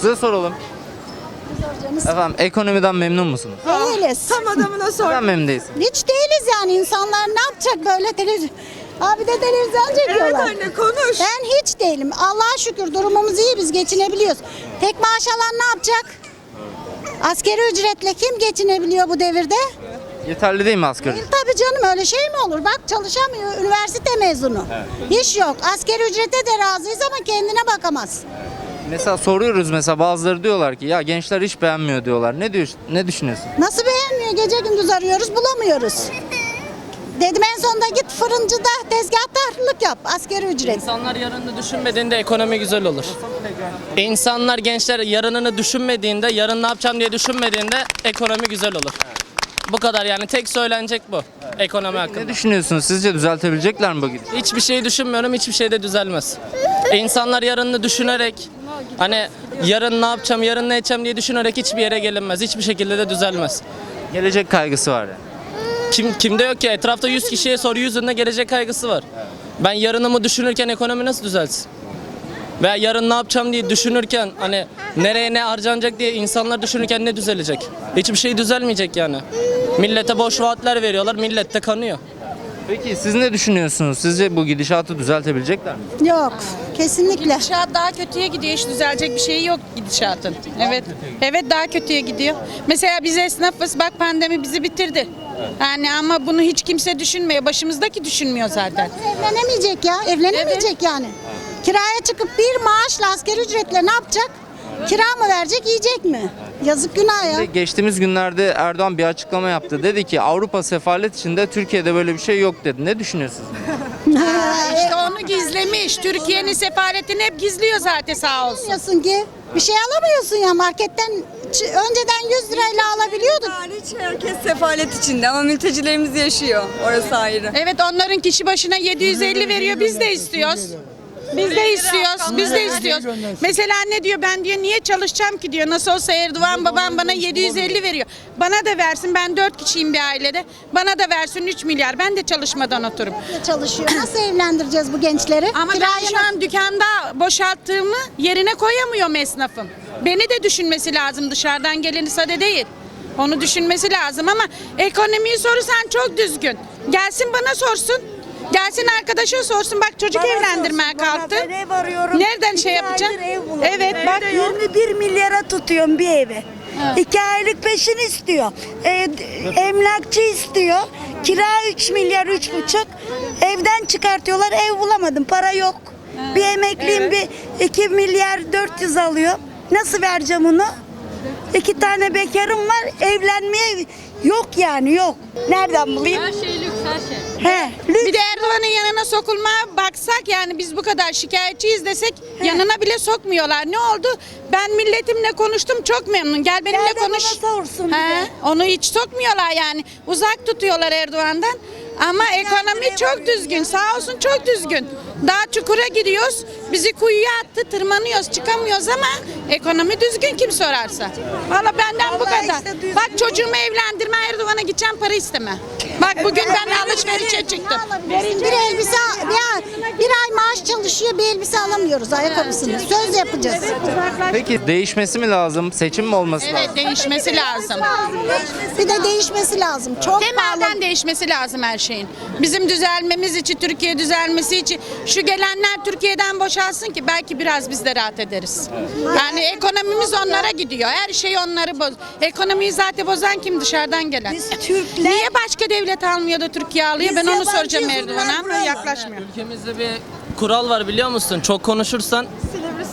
Size soralım. Efendim ekonomiden memnun musunuz? Değiliz. Tam adamına sor. Neden memnun değilsiniz? Hiç değiliz yani. İnsanlar ne yapacak böyle televizyon? Abi de televizyon Evet çekiyorlar. anne konuş. Ben hiç değilim. Allah'a şükür durumumuz iyi biz geçinebiliyoruz. Tek maaş alan ne yapacak? Askeri ücretle kim geçinebiliyor bu devirde? Yeterli değil mi asgari? ücret? Tabii canım öyle şey mi olur? Bak çalışamıyor üniversite mezunu. İş yok. Askeri ücrete de razıyız ama kendine bakamaz. Mesela soruyoruz mesela bazıları diyorlar ki ya gençler hiç beğenmiyor diyorlar. Ne diyor ne düşünüyorsun? Nasıl beğenmiyor? Gece gündüz arıyoruz bulamıyoruz. Dedim en sonunda git fırıncıda tezgahtarlık yap. Askeri ücret. İnsanlar yarını düşünmediğinde ekonomi güzel olur. İnsanlar gençler yarınını düşünmediğinde, yarın ne yapacağım diye düşünmediğinde ekonomi güzel olur. Bu kadar yani tek söylenecek bu ekonomi Ne hakkında. düşünüyorsunuz? Sizce düzeltebilecekler mi bu gidişi? Hiçbir şey düşünmüyorum, hiçbir şey de düzelmez. İnsanlar yarını düşünerek hani yarın ne yapacağım, yarın ne edeceğim diye düşünerek hiçbir yere gelinmez. Hiçbir şekilde de düzelmez. Gelecek kaygısı var yani. Kim kimde yok ki? Etrafta 100 kişiye sor, yüzünde gelecek kaygısı var. Ben yarınımı düşünürken ekonomi nasıl düzelsin? Veya yarın ne yapacağım diye düşünürken hani nereye ne harcanacak diye insanlar düşünürken ne düzelecek? Hiçbir şey düzelmeyecek yani. Millete boş vaatler veriyorlar, millet de kanıyor. Peki siz ne düşünüyorsunuz? Sizce bu gidişatı düzeltebilecekler mi? Yok. Kesinlikle. Gidişat daha kötüye gidiyor. Hiç düzelecek bir şey yok gidişatın. Evet. Evet daha kötüye gidiyor. Mesela biz esnafız. Bak pandemi bizi bitirdi. Yani ama bunu hiç kimse düşünmüyor. Başımızdaki düşünmüyor zaten. Evlenemeyecek ya. Evlenemeyecek yani. Kiraya çıkıp bir maaşla askeri ücretle ne yapacak? Kira mı verecek, yiyecek mi? Yazık günah ya. Geçtiğimiz günlerde Erdoğan bir açıklama yaptı. Dedi ki Avrupa sefalet içinde Türkiye'de böyle bir şey yok dedi. Ne düşünüyorsunuz? İşte onu gizlemiş. Türkiye'nin sefaretini hep gizliyor zaten sağ olsun. Alamıyorsun ki. Bir şey alamıyorsun ya marketten ç- önceden 100 lirayla alabiliyorduk. Hariç herkes sefalet içinde ama mültecilerimiz yaşıyor. Orası ayrı. Evet onların kişi başına 750 veriyor. Biz de istiyoruz. Biz de istiyoruz. Biz de istiyoruz. Mesela ne diyor ben diyor niye çalışacağım ki diyor. Nasıl olsa Erdoğan babam bana 750 veriyor. Bana da versin ben 4 kişiyim bir ailede. Bana da versin 3 milyar. Ben de çalışmadan otururum. Çalışıyor. Nasıl evlendireceğiz bu gençleri? Ama ben şu an dükkanda boşalttığımı yerine koyamıyorum esnafım. Beni de düşünmesi lazım dışarıdan geleni sade değil. Onu düşünmesi lazım ama ekonomiyi sorursan çok düzgün. Gelsin bana sorsun. Gelsin arkadaşa sorsun. Bak çocuk evlendirmeye kalktı. Ben ev arıyorum. Nereden şey İki yapacaksın? aydır ev bulamıyorum. Evet bak. 21 milyara tutuyorum bir evi. İki aylık peşin istiyor. E, d- emlakçı istiyor. Kira 3 milyar, üç buçuk. Evden çıkartıyorlar. Ev bulamadım. Para yok. Bir emekliyim bir 2 milyar 400 alıyor. Nasıl vereceğim onu? İki tane bekarım var. Evlenmeye yok yani yok. Nereden bulayım? Her şey lüks her şey. He, lüks. Bir de Erdoğan'ın yanına sokulmaya baksak yani biz bu kadar şikayetçiyiz desek yanına bile sokmuyorlar. Ne oldu? Ben milletimle konuştum çok memnun. Gel benimle Gel de konuş. bana sorsun He, onu hiç sokmuyorlar yani. Uzak tutuyorlar Erdoğan'dan. Ama ekonomi çok düzgün. Sağ olsun çok düzgün. Daha çukura gidiyoruz. Bizi kuyuya attı. Tırmanıyoruz, çıkamıyoruz ama ekonomi düzgün kim sorarsa. Valla benden bu kadar. Bak çocuğumu evlendirme Erdoğan'a gideceğim para isteme. Bak bugün ben alışverişe çıktım. Bir elbise, bir, bir ay maaş çalışıyor bir elbise alamıyoruz ayakkabısını. Söz yapacağız. Peki değişmesi mi lazım? Seçim mi olması Evet lazım? değişmesi lazım. Bir de değişmesi lazım. Çok pahalı. Temelden değişmesi lazım her şeyin. Bizim düzelmemiz için, Türkiye düzelmesi için şu gelenler Türkiye'den boşalsın ki belki biraz biz de rahat ederiz. Yani ekonomimiz onlara gidiyor. Her şey onları boz. Ekonomiyi zaten bozan kim dışarıdan gelen? Biz Türkler- Niye başka devlet almıyor da Türkiye alıyor? Biz Ben onu yabancıyız, soracağım bunlar Erdoğan'a. buralı. Yaklaşmıyor. Ülkemizde bir kural var biliyor musun? Çok konuşursan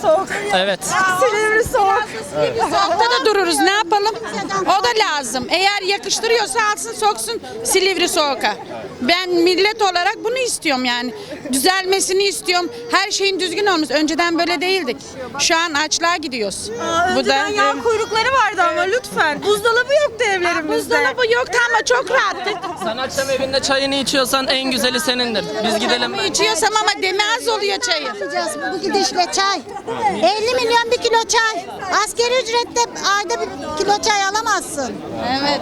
soğuk. evet. Silivri soğuk. Soğukta da dururuz ne yapalım? O da lazım. Eğer yakıştırıyorsa alsın soksun Silivri soğuka. Ben millet olarak bunu istiyorum yani. Düzelmesini istiyorum. Her şeyin düzgün olması. Önceden böyle değildik. Şu an açlığa gidiyoruz. Önceden yağ kuyrukları vardı ama lütfen. Buzdolabı yoktu evlerimizde. Buzdolabı yoktu ama çok rahattık. Sen akşam evinde çayını içiyorsan en güzeli senindir. Biz gidelim. İçiyorsam ama demi az oluyor çayı. yapacağız bu gidişle çay. 50 milyon bir kilo çay. Askeri ücretle ayda bir kilo çay alamazsın. Evet.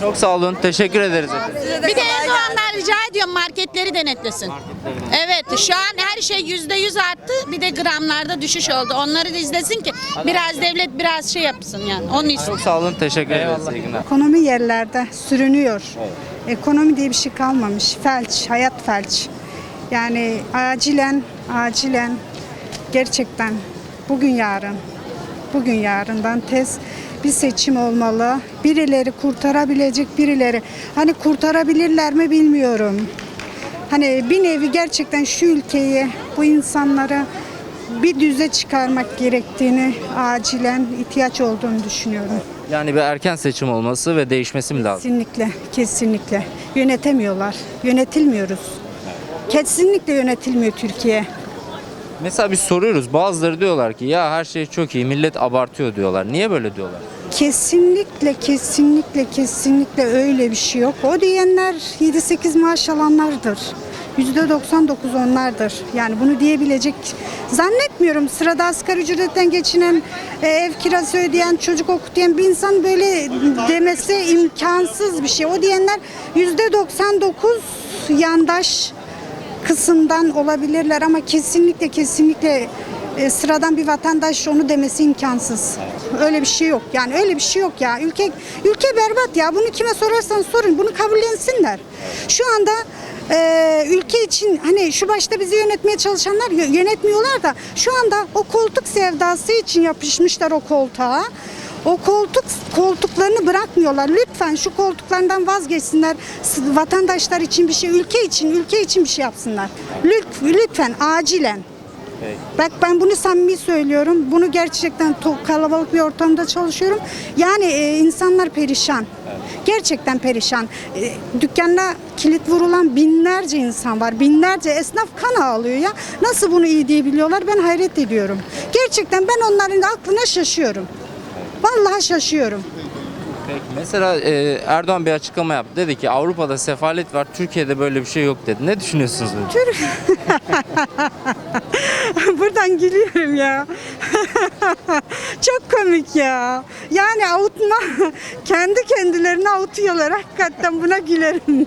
Çok sağ olun. Teşekkür ederiz efendim. Bir de Erdoğan'dan rica ediyorum marketleri denetlesin. Evet şu an her şey yüzde yüz arttı bir de gramlarda düşüş oldu. Onları da izlesin ki biraz devlet biraz şey yapsın yani onun için. Çok sağ olun. Teşekkür ederiz. İyi günler. Ekonomi yerlerde sürünüyor. Ekonomi diye bir şey kalmamış. Felç, hayat felç. Yani acilen, acilen gerçekten bugün yarın, bugün yarından tez bir seçim olmalı. Birileri kurtarabilecek birileri. Hani kurtarabilirler mi bilmiyorum. Hani bir nevi gerçekten şu ülkeyi, bu insanları bir düze çıkarmak gerektiğini acilen ihtiyaç olduğunu düşünüyorum. Yani bir erken seçim olması ve değişmesi mi lazım? Kesinlikle, kesinlikle. Yönetemiyorlar. Yönetilmiyoruz. Kesinlikle yönetilmiyor Türkiye. Mesela biz soruyoruz. Bazıları diyorlar ki ya her şey çok iyi. Millet abartıyor diyorlar. Niye böyle diyorlar? Kesinlikle, kesinlikle, kesinlikle öyle bir şey yok. O diyenler 7-8 maaş alanlardır. %99 onlardır. Yani bunu diyebilecek zannetmiyorum. Sırada asgari ücretten geçinen, e, ev kirası ödeyen, çocuk okutuyan bir insan böyle demesi imkansız bir şey. O diyenler %99 yandaş kısımdan olabilirler ama kesinlikle kesinlikle e, sıradan bir vatandaş onu demesi imkansız. Öyle bir şey yok. Yani öyle bir şey yok ya. Ülke ülke berbat ya. Bunu kime sorarsan sorun. Bunu kabullensinler. Şu anda e, ülke için hani şu başta bizi yönetmeye çalışanlar yö- yönetmiyorlar da şu anda o koltuk sevdası için yapışmışlar o koltuğa. O koltuk koltuklarını bırakmıyorlar. Lütfen şu koltuklarından vazgeçsinler. Vatandaşlar için bir şey, ülke için, ülke için bir şey yapsınlar. Lütfen, lütfen acilen. Bak ben bunu samimi söylüyorum. Bunu gerçekten kalabalık bir ortamda çalışıyorum. Yani e, insanlar perişan. Gerçekten perişan. E, dükkanına kilit vurulan binlerce insan var. Binlerce esnaf kan ağlıyor ya. Nasıl bunu iyi diyebiliyorlar ben hayret ediyorum. Gerçekten ben onların aklına şaşıyorum. Vallahi şaşıyorum. Peki. Mesela e, Erdoğan bir açıklama yaptı. Dedi ki Avrupa'da sefalet var. Türkiye'de böyle bir şey yok dedi. Ne düşünüyorsunuz? böyle? Buradan gülüyorum ya. Çok komik ya. Yani avutma, kendi kendilerini avutuyorlar. Hakikaten buna gülerim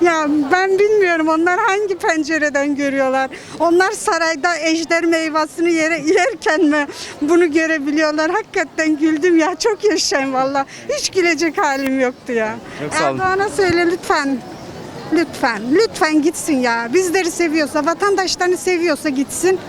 ya ben bilmiyorum onlar hangi pencereden görüyorlar. Onlar sarayda ejder meyvasını yere, yerken mi bunu görebiliyorlar? Hakikaten güldüm ya. Çok yaşayın valla. Hiç gülecek halim yoktu ya. Çok sağ olun. Erdoğan'a söyle lütfen. Lütfen, lütfen gitsin ya. Bizleri seviyorsa, vatandaşlarını seviyorsa gitsin.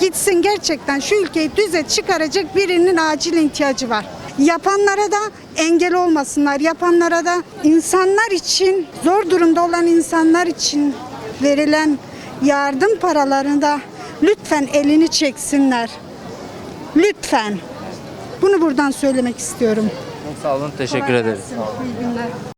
Gitsin gerçekten şu ülkeyi düze çıkaracak birinin acil ihtiyacı var. Yapanlara da engel olmasınlar. Yapanlara da insanlar için, zor durumda olan insanlar için verilen yardım paralarını da lütfen elini çeksinler. Lütfen. Bunu buradan söylemek istiyorum. Çok sağ olun. Teşekkür Kolay ederiz. gelsin. İyi günler.